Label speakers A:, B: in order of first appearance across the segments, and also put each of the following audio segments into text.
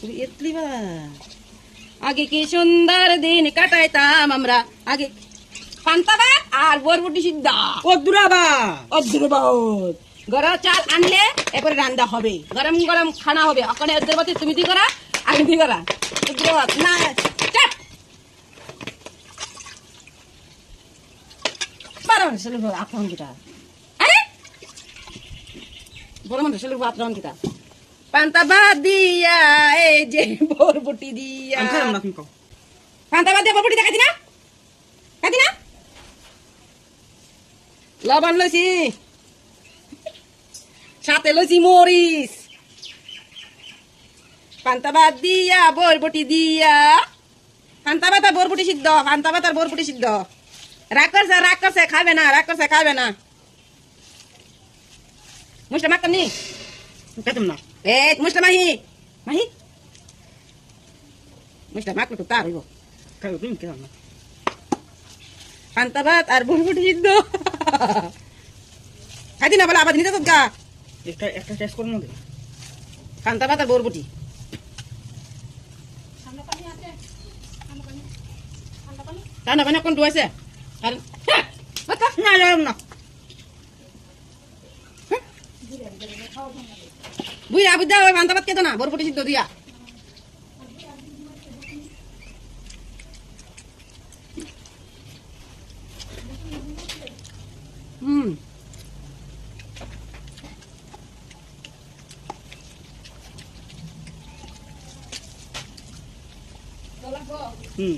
A: তুই এতলি বা। আগে কি সুন্দর দিন কাটাইতাম আমরা? আগে পান্তা ভাত আর বরবটি সিদ্ধা।
B: কদ্দুরাবা
A: অদ্ভুত গরম চাল আনলে এরপরে রান্না হবে। গরম গরম খানা হবে। ওখানে অদ্ভুত তুমি দি করা আমি দি করা। অদ্ভুত না কিটা আরে! বড় মানুষ আটরাউন কিটা পান্তা ভাত দিয়া এই যে বরবটি দিয়া। পান্তা ভাত দিয়ে বরবটি দেখাতি না খাতি না লবণ লইছি। সাথে লইছি মরিচ। পান্তা ভাত দিয়া বরবটি দিয়া। পান্তা ভাত আর বরবটি সিদ্ধ পান্তা ভাত আর বরবটি সিদ্ধ। রাগ করছে রাগ করছে খাবে না রাগ করছে খাবে না। মুসলাম মাত্তাম নি?
B: না।
A: মুসলাম মাহি মাহি মুসলাম মাকলো তো তার হইব
B: খাইব তুমি খেলাম না
A: পান্তা ভাত আর বরবটি সিদ্ধ খাইতি না বলে আবার নিতে তো গা
B: একটা একটা টেস্ট করুন না
A: ভাত আর বরবটি ঠান্ডা পানি কোন আছে আর হ্যাঁ, বাচ্চা,
B: না না
A: বুঝা বুঝা ওই ভাত খেতো না? বরবটি সিদ্ধ দিয়া। হুম।
B: হুম।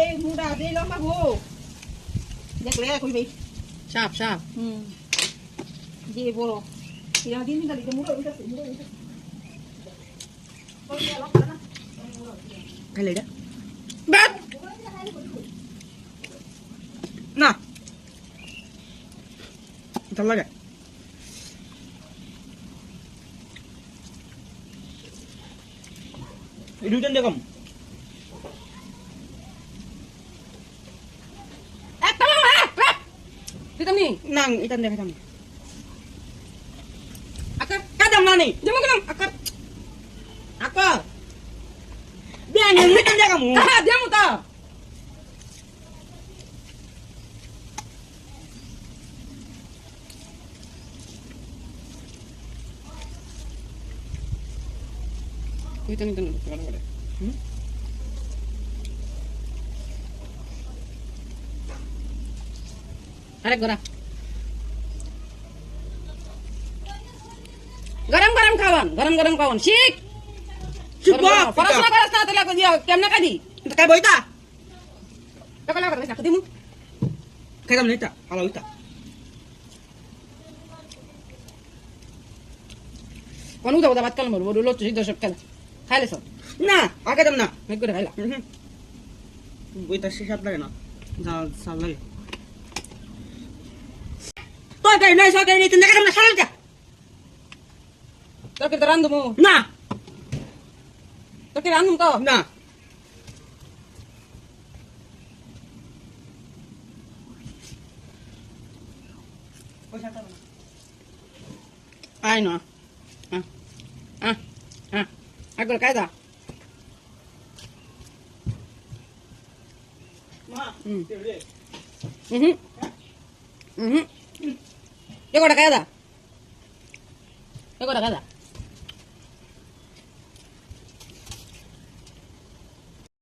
A: এই মুড়া দিয়ে লম্বা দেখলে কইবি সাপ সাপ।
C: হুম। দিয়ে বড়। এরা দিন দিন দিতে মুড়ো উঠেছে মুড়ো উঠেছে
B: খাইলে এটা
A: বাট
B: না। ভালো লাগে। এই দুইটা দেখম
A: তুই তুমি
B: না এটা দেখাতাম
A: আকার
B: খাইতাম না নি
A: যেমন কেমন আকার আকার
B: বিয়ান এটা দেখাম
A: কাহা যেমন তো তুই তুমি তুমি ভালো করে
B: হুম?
A: আরেক গড়া গরম গরম খাওয়ান গরম গরম খাওয়ান। শিখ! পড়াশোনা করাস না তাহলে কেমনে খাদি
B: খাই বইতা
A: টাকা লাগা রাখা দিমু
B: খাইতাম না এটা ভালো হইতা
A: কোন উদা উদা বাত কাল মরবো লোচ সিদ্ধ সব খেলা। খাইলে সব?
B: না না।
A: করে খাইলা?
B: বইতা লাগে না। লাগে। তো তাই নাই সকালে নিতে দেখাতাম না সারাটা
A: তোর কিন্তু রান্ধুমু
B: না
A: তোর কি রান্ধুম তো
B: না
A: আয় না আহ আহ আহ আগর কায়দা হুম হুম হুম Yo con queda. Yo con queda.